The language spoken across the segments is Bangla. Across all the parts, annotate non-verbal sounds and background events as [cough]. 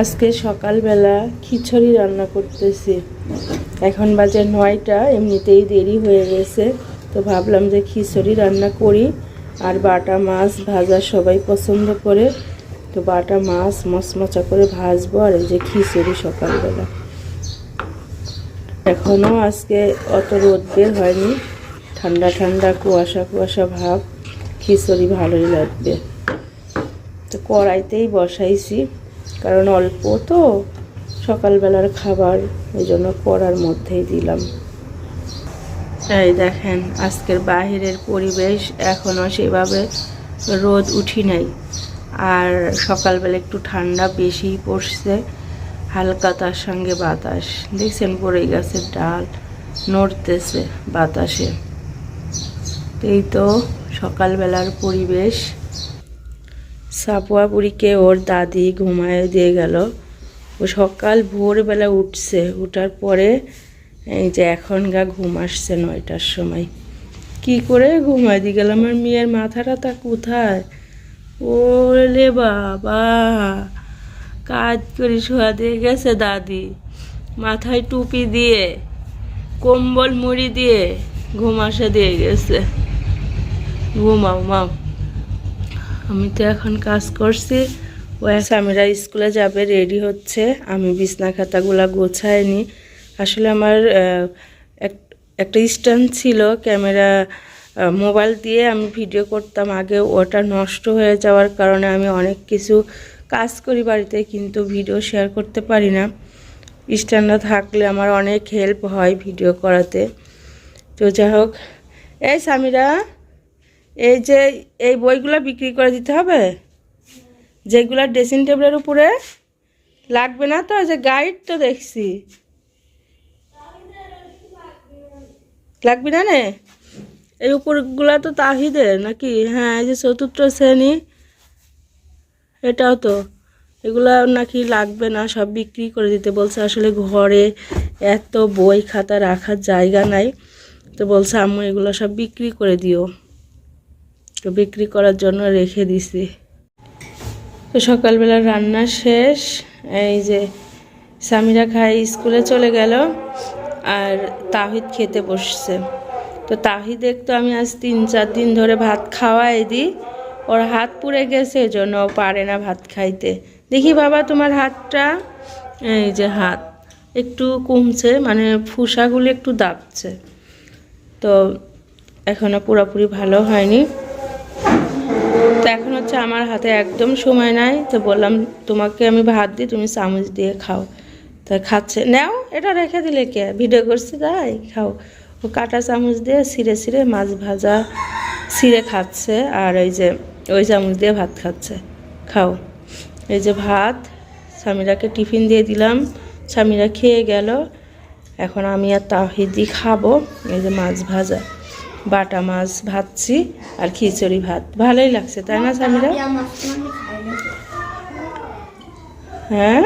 আজকে সকালবেলা খিচুড়ি রান্না করতেছি। এখন বাজে নয়টা, এমনিতেই দেরি হয়ে গেছে। তো ভাবলাম যে খিচুড়ি রান্না করি। আর বাটা মাছ ভাজা সবাই পছন্দ করে। তো বাটা মাছ মচমচা করে ভাজবো আর এই যে খিচুড়ি সকালবেলা। এখনও আজকে অত রোদ বের হয়নি। ঠান্ডা ঠান্ডা কুয়াশা কুয়াশা ভাব। খিচুড়ি ভালোই লাগবে। তো কড়াইতেই বসাইছি। কারণ অল্প তো সকালবেলার খাবার, এই জন্য কড়ার মধ্যেই দিলাম। এই দেখেন, আজকের বাহিরের পরিবেশ এখনও সেভাবে রোদ উঠি নাই। আর সকালবেলা একটু ঠান্ডা বেশিই পড়ছে, হালকা তার সঙ্গে বাতাস। দেখছেন পড়ে গাছের ডাল, নড়তেছে বাতাসে। এই তো সকালবেলার পরিবেশ। সাপুয়া বুড়িকে ওর দাদি ঘুমায় দিয়ে গেল। ও সকাল ভোরবেলা উঠছে। উঠার পরে এই যে এখন গা ঘুম আসছে নয়টার সময়। কি করে ঘুমায়? দিয়ে গেল, আমার মেয়ের মাথাটা তা কোথায়? ওলে বাবা, কাজ করে শোয়া দিয়ে গেছে দাদি। মাথায় টুপি দিয়ে, কম্বল মুড়ি দিয়ে ঘুম আসা দিয়ে গেছে। ঘুমাও, মাও। আমি তো এখন কাজ করছি। ও স্বামীরা স্কুলে যাবে, রেডি হচ্ছে। আমি বিছনা খাতাগুলো গোছায় নি আসলে আমার এক- একটা স্ট্যান্ড ছিল ক্যামেরা মোবাইল দিয়ে আমি ভিডিও করতাম। আগে ওটা নষ্ট হয়ে যাওয়ার কারণে আমি অনেক কিছু কাজ করি বাড়িতে, কিন্তু ভিডিও শেয়ার করতে পারি না। স্ট্যান্ডটা থাকলে আমার অনেক হেল্প হয় ভিডিও করাতে। তো যাই হোক, এই স্বামীরা এই যে, এই বইগুলো বিক্রি করে দিতে হবে? যেগুলো ড্রেসিং টেবিলের উপরে লাগবে না তো, যে গাইড তো দেখছি। লাগবে না নে? এই উপরগুলা তো তাহিদের নাকি? হ্যাঁ এই যে চতুর্থ শ্রেণি, এটাও তো। এগুলা নাকি লাগবে না, সব বিক্রি করে দিতে বলছে। আসলে ঘরে এত বই খাতা রাখার জায়গা নাই। তো বলছে, আম্মু, এগুলো সব বিক্রি করে দিও। তো বিক্রি করার জন্য রেখে দিছি। তো সকালবেলা রান্না শেষ, এই যে স্বামীরা খাই স্কুলে চলে গেল আর তাহিদ খেতে বসছে। তো তাহিদের তো আমি আজ তিন চার দিন ধরে ভাত খাওয়াই দিই ওর হাত পুড়ে গেছে এজন্য পারে না ভাত খাইতে। দেখি বাবা তোমার হাতটা, এই যে হাত একটু কমছে মানে ফুসাগুলো একটু দাবছে। তো এখনও পুরোপুরি ভালো হয়নি। তো এখন হচ্ছে আমার হাতে একদম সময় নাই। তো বললাম, তোমাকে আমি ভাত দিই, তুমি চামচ দিয়ে খাও। তা খাচ্ছে। নাও, এটা রেখে দিলে কে? ভিডিও করছি তাই? খাও। ও কাটা চামচ দিয়ে ছিঁড়ে ছিঁড়ে মাছ ভাজা ছিঁড়ে খাচ্ছে আর ওই যে, ওই চামচ দিয়ে ভাত খাচ্ছে। খাও। এই যে ভাত, স্বামীরাকে টিফিন দিয়ে দিলাম। স্বামীরা খেয়ে গেল। এখন আমি আর তাহিদি খাব। এই যে মাছ ভাজা। বাটা মাছ ভাজছি আর খিচুড়ি ভাত। ভালোই লাগছে তাই না স্বামীরা। হ্যাঁ?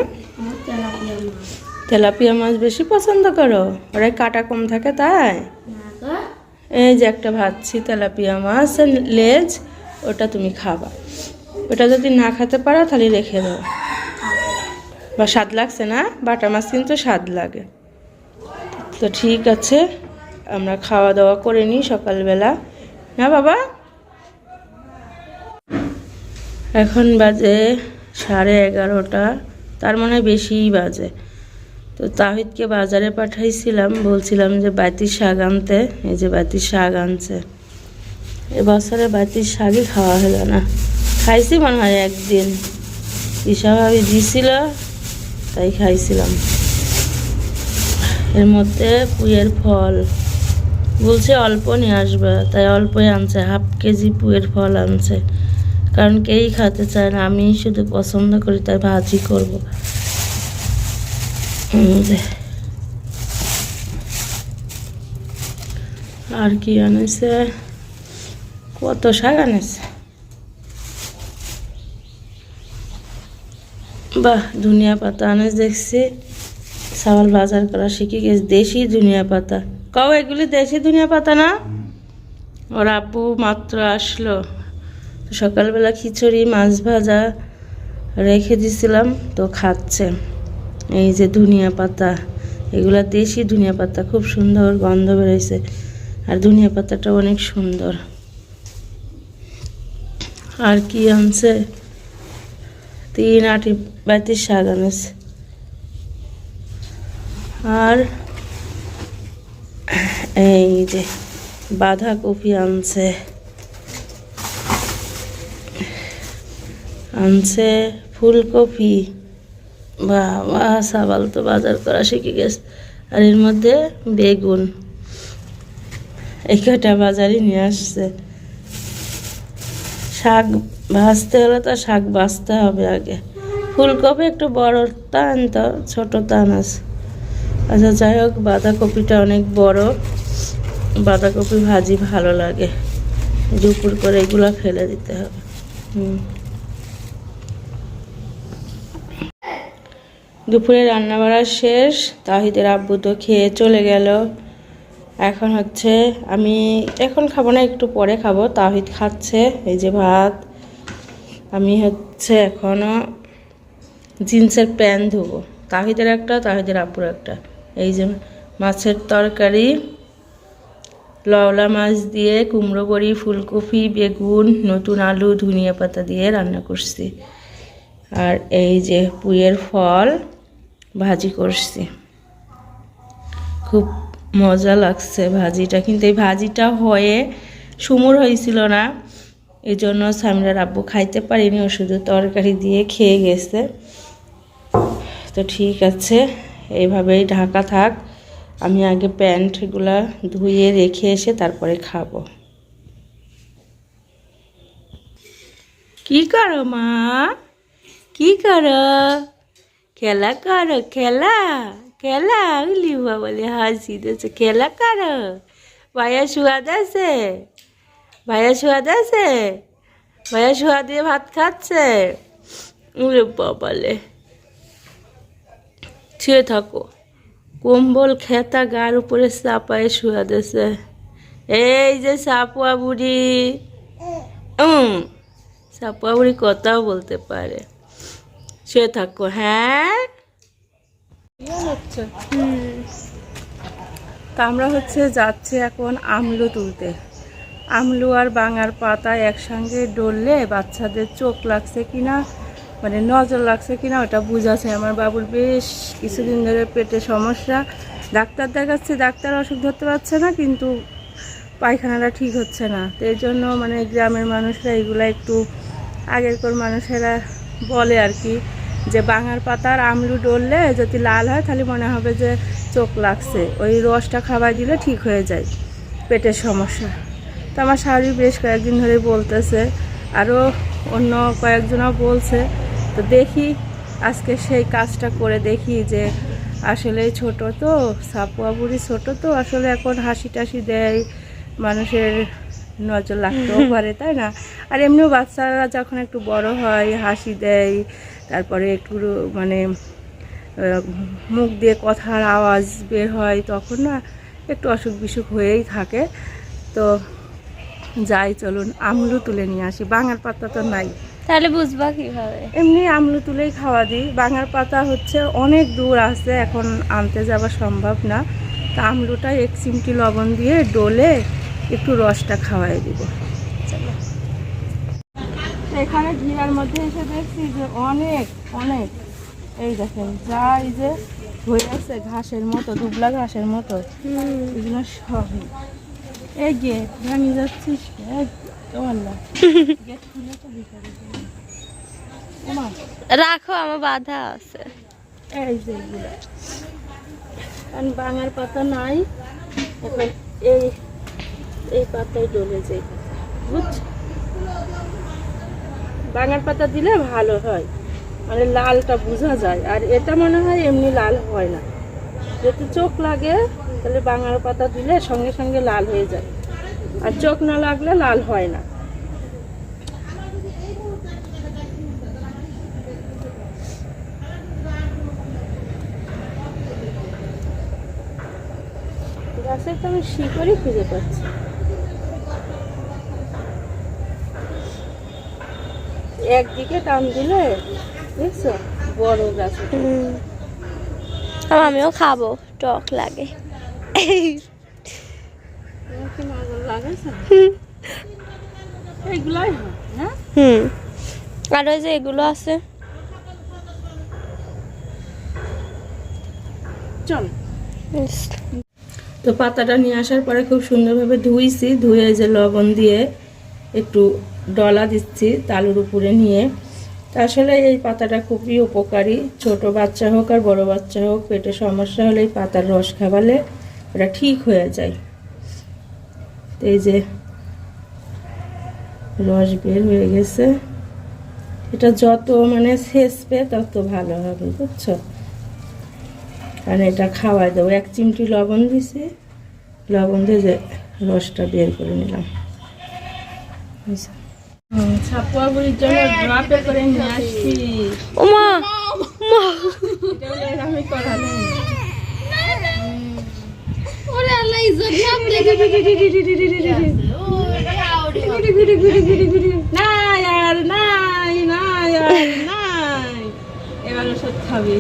তেলাপিয়া মাছ। বেশি পছন্দ করো? ওরাই কাটা কম থাকে তাই? এই যে একটা ভাজছি তেলাপিয়া মাছ লেজ ওটা তুমি খাবা। ওটা যদি না খেতে পারো তাহলে রেখে দাও। বা স্বাদ লাগছে না? বাটা মাছ কিন্তু স্বাদ লাগে। তো ঠিক আছে আমরা খাওয়া দাওয়া করে নিই সকালবেলা। না, বাবা? এখন বাজে সাড়ে এগারোটা, তার মানে বেশিই বাজে। তো তাহিদকে বাজারে পাঠাইছিলাম, বলছিলাম যে বাতির শাক আনতে, এই যে বাতির শাক আনছে। এবছরে বাতির শাকই খাওয়া হলো না। খাইছি মনে হয় একদিন। ঈশাভাবি দিছিল, তাই খাইছিলাম। এর মধ্যে পুয়ের ফল। বলছে অল্প নিয়ে আসবে, তাই অল্পই আনছে, হাফ কেজি পুয়ের ফল আনছে। কারণ কেই খেতে চায় না আমি শুধু পছন্দ করি, তাই ভাজি করব। আর কি আনেছে? কত শাক আনেছে? বাহ, ধনিয়া পাতা আনেছে, দেখছি। সাওয়াল বাজার করা শিখে গেছে, দেশি ধনিয়া পাতা। কও, এগুলি দেশি ধনিয়া পাতা না? ওর আব্বু মাত্র আসলো। সকালবেলা খিচুড়ি, মাছ ভাজা রেখে দিছিলাম, তো খাচ্ছে। এই যে ধনিয়া পাতা, এগুলা দেশি ধনিয়া পাতা, খুব সুন্দর গন্ধ বেরোইছে। আর ধনিয়া পাতাটা অনেক সুন্দর। আর কি আনছে? তিন আটি বাতির শাক আনছে। আর এই যে বাঁধাকপি আনছে। আনছে ফুলকপি। বাবা, সাবাল তো বাজার করা শিখে গেছে। আর এর মধ্যে বেগুন। এই কটা বাজারই নিয়ে আসছে। শাক ভাজতে হলে তো শাক বাছতে হবে আগে। ফুলকপি একটু বড় টান তো, ছোট টান আছে। আচ্ছা যাই হোক, বাঁধাকপিটা অনেক বড়। বাঁধাকপি ভাজি ভালো লাগে। দুপুর করে এগুলো ফেলে দিতে হবে। দুপুরে রান্না বাড়া শেষ। তাহিদের আব্বু তো খেয়ে চলে গেল। এখন হচ্ছে আমি এখন খাব না, একটু পরে খাব। তাহিদ খাচ্ছে, এই যে ভাত। আমি হচ্ছে এখনও জিন্সের প্যান্ট ধোবো। তাহিদের একটা, তাহিদের আব্বুর একটা। এই যে মাছের তরকারি লওলা মাছ দিয়ে কুমড়ো বড়ি ফুলকপি, বেগুন, নতুন আলু, ধনিয়া পাতা দিয়ে রান্না করছি। আর এই যে পুইয়ের ফল ভাজি করছি। খুব মজা লাগছে ভাজিটা, কিন্তু এই ভাজিটা হয়ে সুমুর হয়েছিল না। এই জন্য সামিরার আব্বু খাইতে পারিনি ও শুধু তরকারি দিয়ে খেয়ে গেছে। তো ঠিক আছে। এইভাবেই ঢাকা থাক। আমি আগে প্যান্টগুলা ধুয়ে রেখে এসে তারপরে খাব। কি করো মা? কি করো? খেলা করো, খেলা খেলা। লিবা বলে হাসি দিয়েছে। খেলা করো। ভাইয়া সুয়াদ আছে? ভাইয়া সুয়াদ আছে? ভাইয়া সুয়া দিয়ে ভাত খাচ্ছে? উরে বাবালে শুয়ে থাকো। কম্বল খেতা গার উপরে চাপায় শুয়া দিয়েছে এই যে সাপুয়া বুড়ি উম সাপুয়া বুড়ি কথাও বলতে পারে। শুয়ে থাকো হ্যাঁ? তা আমরা হচ্ছে যাচ্ছে এখন আমলু তুলতে। আমলু আর বাঙার পাতা একসঙ্গে ডললে বাচ্চাদের চোখ লাগছে কিনা মানে নজর লাগছে কিনা ওটা বুঝাছে আমার বাবুর বেশ কিছুদিন ধরে পেটে সমস্যা। ডাক্তার দেখাচ্ছে, ডাক্তার অসুখ ধরতে পারছে না, কিন্তু পায়খানাটা ঠিক হচ্ছে না। তো এর জন্য মানে গ্রামের মানুষরা এগুলো একটু আগের আগেরকার মানুষেরা বলে আর কি, যে বাঙার পাতার আমলু ডললে যদি লাল হয়, তাহলে মনে হবে যে চোখ লাগছে। ওই রসটা খাবার দিলে ঠিক হয়ে যায় পেটের সমস্যা। তো আমার শাড়ি বেশ কয়েকদিন ধরে বলতেছে। আরও অন্য কয়েকজনও বলছে। তো দেখি আজকে সেই কাজটা করে দেখি যে আসলে ছোট তো সাপুয়া বুড়ি ছোট তো আসলে এখন হাসি টাসি দেয় মানুষের নজর লাগতেও [laughs] পারে তাই না? আর এমনিও বাচ্চারা যখন একটু বড় হয় হাসি দেয় তারপরে একটু মানে মুখ দিয়ে কথার আওয়াজ বের হয় তখন না একটু অসুখ বিসুখ হয়েই থাকে। তো যাই চলুন আমলু তুলে নিয়ে আসি বাঙার পাতা তো নাই। তাহলে বুঝবা কীভাবে? এমনি আমলু তুলেই খাওয়া দিই। বাঙার পাতা হচ্ছে অনেক দূর আছে এখন আনতে যাওয়া সম্ভব না। তা আমলুটা এক চিমটি লবণ দিয়ে ডলে একটু রসটা খাওয়াই দিব। এখানে ঘিরার মধ্যে এসে দেখছি যে অনেক অনেক। এই দেখেন যা এই যে হয়ে আছে ঘাসের মতো দুবলা ঘাসের মতো। এগুলো সবই। এই [laughs] গেট ভাঙি যাচ্ছিস রাখো আমার বাধা আছে। এই যে কারণ বাঙার পাতা নাই এখন এই এই পাতায় ডলে যাই বুঝছ? বাঙার পাতা দিলে ভালো হয়। মানে লালটা বোঝা যায়। আর এটা মনে হয় এমনি লাল হয় না। যদি চোখ লাগে তাহলে বাঙার পাতা দিলে সঙ্গে সঙ্গে লাল হয়ে যায়। আর চোখ না লাগলে লাল হয় না। গাছের তো আমি শিকড়ই খুঁজে পাচ্ছি। একদিকে টান দিলে, দেখছ? বড় গাছ। আমিও খাব, টক লাগে। হুম। আর ওই যে এগুলো আছে। চল। তো পাতাটা নিয়ে আসার পরে খুব সুন্দরভাবে ধুইছি ধুয়ে যে লবণ দিয়ে একটু ডলা দিচ্ছি তালুর উপরে নিয়ে। আসলে এই পাতাটা খুবই উপকারী ছোট বাচ্চা হোক আর বড় বাচ্চা হোক পেটে সমস্যা হলে এই পাতার রস খাওয়ালে ওটা ঠিক হয়ে যায়। তো এই যে রস বের হয়ে গেছে। এটা যত মানে ছেঁচবে তত ভালো হবে বুঝছ? কারণ এটা খাওয়াই দেবো। এক চিমটি লবণ দিছি লবণ দিয়ে যে রসটা বের করে নিলাম। ছাপুয়া বুড়ির জন্য ড্রপে করে নিয়ে আসছি। ওমা মা এটা হলো এরকমই করা নেই ওরে আল্লাহ ইজ্জত নাই আর নাই নাই আর নাই এবার ওষুধ খাবি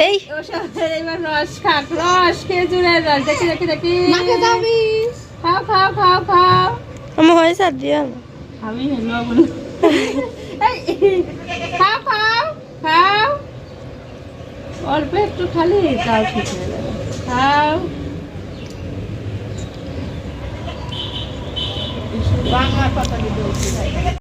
এই ওষুধ এবার রস খাক রস খেজুরের রস দেখি দেখি দেখি খাও খাও খাও খাও আমার হয়েছে আর দিও আমি লবণ এই, খাও খাও খাও অল্প একটু খালি তাও ঠিক হয়ে যাবে খাও বাংলা কথা